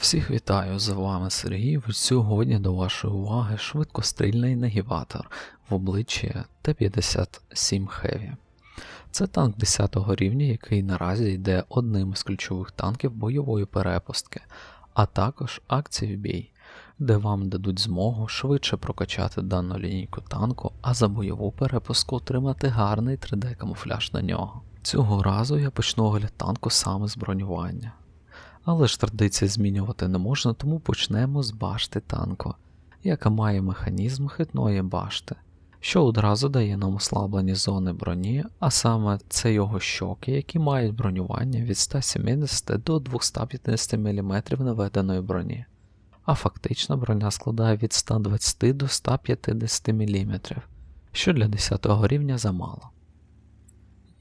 Всіх вітаю, з вами Сергій. Сьогодні до вашої уваги швидкострільний негіватор в обличчі Т-57 Heavy. Це танк 10 рівня, який наразі йде одним із ключових танків бойової перепустки, а також акції в бій, де вам дадуть змогу швидше прокачати дану лінійку танку, а за бойову перепустку отримати гарний 3D-камуфляж на нього. Цього разу я почну огляд танку саме з бронювання. Але ж традиції змінювати не можна, тому почнемо з башти танку, яка має механізм хитної башти, що одразу дає нам ослаблені зони броні, а саме це його щоки, які мають бронювання від 170 до 250 мм наведеної броні, а фактична броня складає від 120 до 150 мм, що для 10 рівня замало.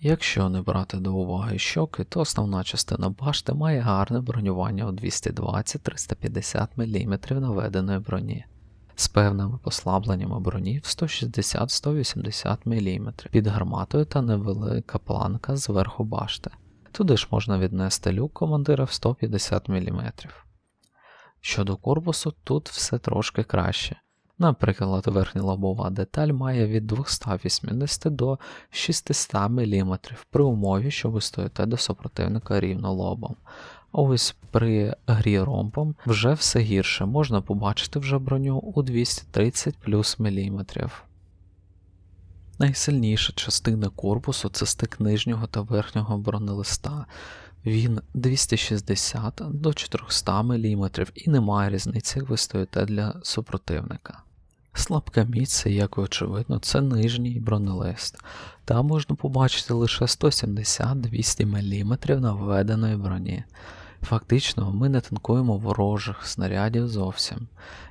Якщо не брати до уваги щоки, то основна частина башти має гарне бронювання у 220-350 мм наведеної броні, з певними послабленнями броні в 160-180 мм під гарматою та невелика планка зверху башти. Туди ж можна віднести люк командира в 150 мм. Щодо корпусу, тут все трошки краще. Наприклад, верхня лобова деталь має від 280 до 600 мм при умові, що ви стоїте до супротивника рівно лобом. Ось при грі ромбом вже все гірше, можна побачити вже броню у 230 плюс мм. Найсильніша частина корпусу це стик нижнього та верхнього бронелиста. Він 260 до 400 мм і немає різниці, як ви стоїте для супротивника. Слабка міць, як і очевидно, це нижній бронелист. Там можна побачити лише 170-200 мм наведеної броні. Фактично, ми не танкуємо ворожих снарядів зовсім.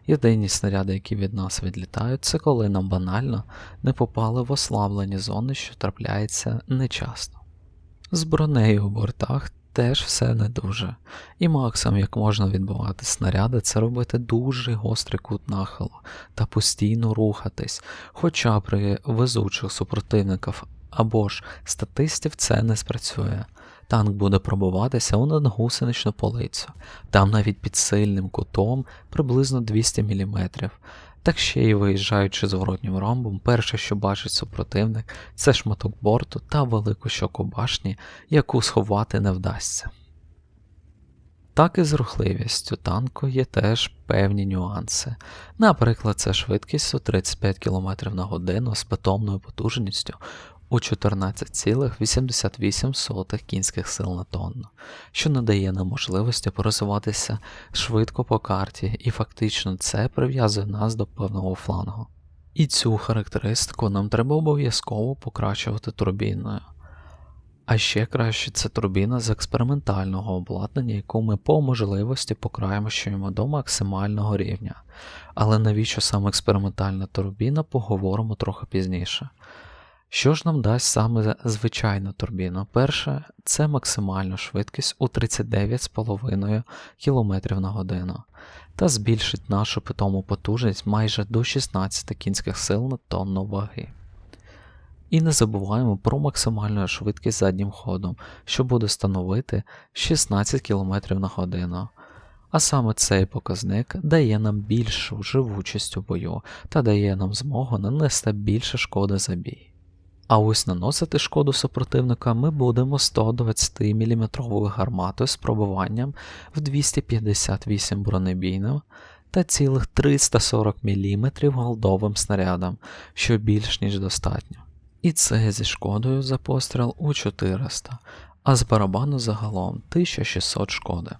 Єдині снаряди, які від нас відлітають, це коли нам банально не попали в ослаблені зони, що трапляється нечасто. З бронею у бортах теж все не дуже. І максимум, як можна відбивати снаряди, це робити дуже гострий кут нахилу та постійно рухатись, хоча при везучих супротивників або ж статистів це не спрацює. Танк буде пробуватися у надгусеничну полицю, там навіть під сильним кутом приблизно 200 мм. Так ще й виїжджаючи зворотнім ромбом, перше, що бачить супротивник, це шматок борту та велику щоку башні, яку сховати не вдасться. Так і з рухливістю танку є теж певні нюанси. Наприклад, це швидкість у 35 км на годину з питомною потужністю у 14,88 кінських сил на тонну, що надає нам можливості пересуватися швидко по карті, і фактично це прив'язує нас до певного флангу. І цю характеристику нам треба обов'язково покращувати турбіною. А ще краще це турбіна з експериментального обладнання, яку ми по можливості покращуємо до максимального рівня. Але навіщо саме експериментальна турбіна, поговоримо трохи пізніше. Що ж нам дасть саме звичайна турбіна? Перше, це максимальна швидкість у 39,5 км на годину та збільшить нашу питому потужність майже до 16 кінських сил на тонну ваги. І не забуваємо про максимальну швидкість заднім ходом, що буде становити 16 км на годину. А саме цей показник дає нам більшу живучість у бою та дає нам змогу нанести більше шкоди за бій. А ось наносити шкоду супротивника ми будемо 120 мм гарматою з пробиванням в 258 бронебійним та цілих 340 мм голдовим снарядом, що більш ніж достатньо. І це зі шкодою за постріл у 400, а з барабану загалом 1600 шкоди.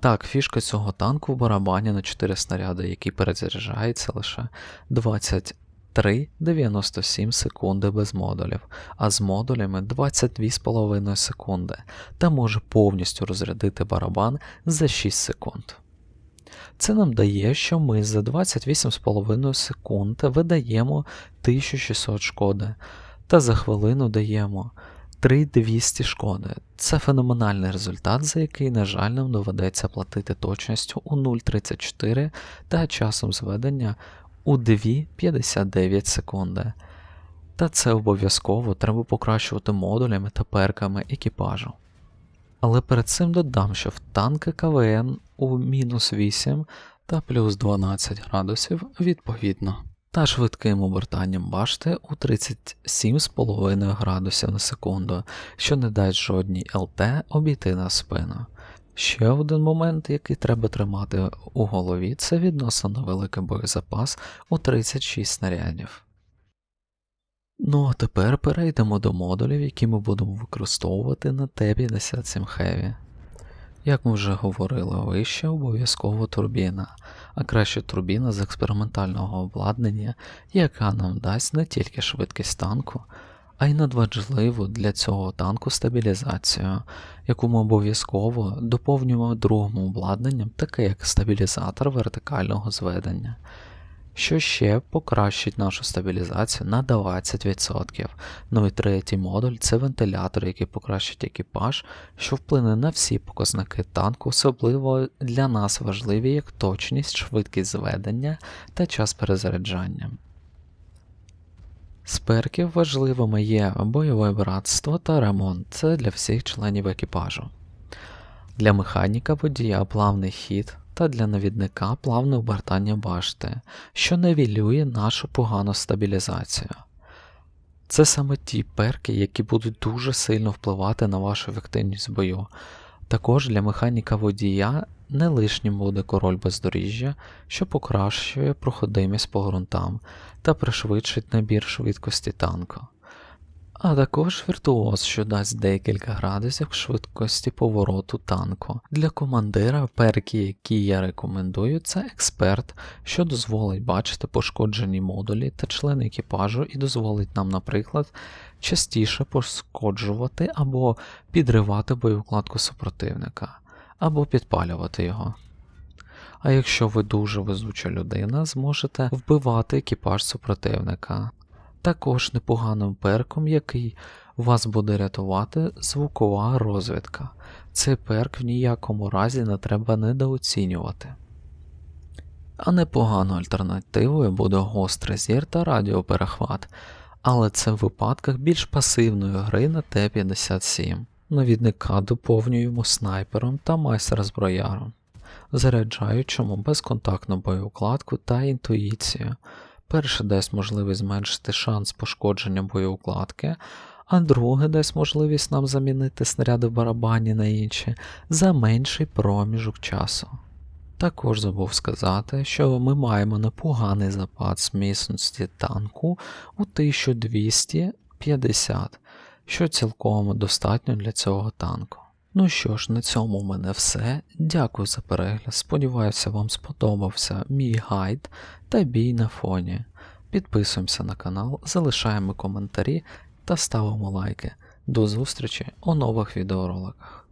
Так, фішка цього танку в барабані на 4 снаряди, який перезаряджається лише 20 3,97 секунди без модулів, а з модулями 22,5 секунди, та може повністю розрядити барабан за 6 секунд. Це нам дає, що ми за 28,5 секунд видаємо 1600 шкоди, та за хвилину даємо 3200 шкоди. Це феноменальний результат, за який, на жаль, нам доведеться платити точністю у 0,34 та часом зведення у 2,59 секунди. Та це обов'язково треба покращувати модулями та перками екіпажу. Але перед цим додам, що в танки КВН у мінус 8 та плюс 12 градусів відповідно. Та швидким обертанням башти у 37,5 градусів на секунду, що не дасть жодній ЛТ обійти на спину. Ще один момент, який треба тримати у голові, це відносно невеликий боєзапас у 36 снарядів. Ну а тепер перейдемо до модулів, які ми будемо використовувати на Т-57 Heavy. Як ми вже говорили вище, обов'язково турбіна, а краще турбіна з експериментального обладнання, яка нам дасть не тільки швидкість танку, а й надважливу для цього танку стабілізацію, яку ми обов'язково доповнюємо другим обладнанням, таке як стабілізатор вертикального зведення, що ще покращить нашу стабілізацію на 20%. Ну і третій модуль це вентилятор, який покращить екіпаж, що вплине на всі показники танку, особливо для нас важливі як точність, швидкість зведення та час перезаряджання. З перків важливими є бойове братство та ремонт, це для всіх членів екіпажу. Для механіка водія плавний хід та для навідника плавне обертання башти, що невілює нашу погану стабілізацію. Це саме ті перки, які будуть дуже сильно впливати на вашу ефективність в бою. Також для механіка водія не лишнім буде король бездоріжжя, що покращує проходимість по ґрунтам та пришвидшить набір швидкості танку. А також віртуоз, що дасть декілька градусів швидкості повороту танку. Для командира перки, які я рекомендую, це експерт, що дозволить бачити пошкоджені модулі та члени екіпажу і дозволить нам, наприклад, частіше пошкоджувати або підривати боєвкладку супротивника, або підпалювати його. А якщо ви дуже везуча людина, зможете вбивати екіпаж супротивника. Також непоганим перком, який вас буде рятувати, звукова розвідка. Цей перк в ніякому разі не треба недооцінювати. А непоганою альтернативою буде гострий зір та радіоперехват, але це в випадках більш пасивної гри на Т-57. Навідника доповнюємо снайпером та майстер-зброяром, заряджаючому безконтактну боєукладку та інтуїцію. Перше дасть можливість зменшити шанс пошкодження боєукладки, а друге дасть можливість нам замінити снаряди в барабані на інші за менший проміжок часу. Також забув сказати, що ми маємо непоганий запас міцності танку у 1250, що цілком достатньо для цього танку. Ну що ж, на цьому в мене все. Дякую за перегляд. Сподіваюся, вам сподобався мій гайд та бій на фоні. Підписуємося на канал, залишаємо коментарі та ставимо лайки. До зустрічі у нових відеороликах.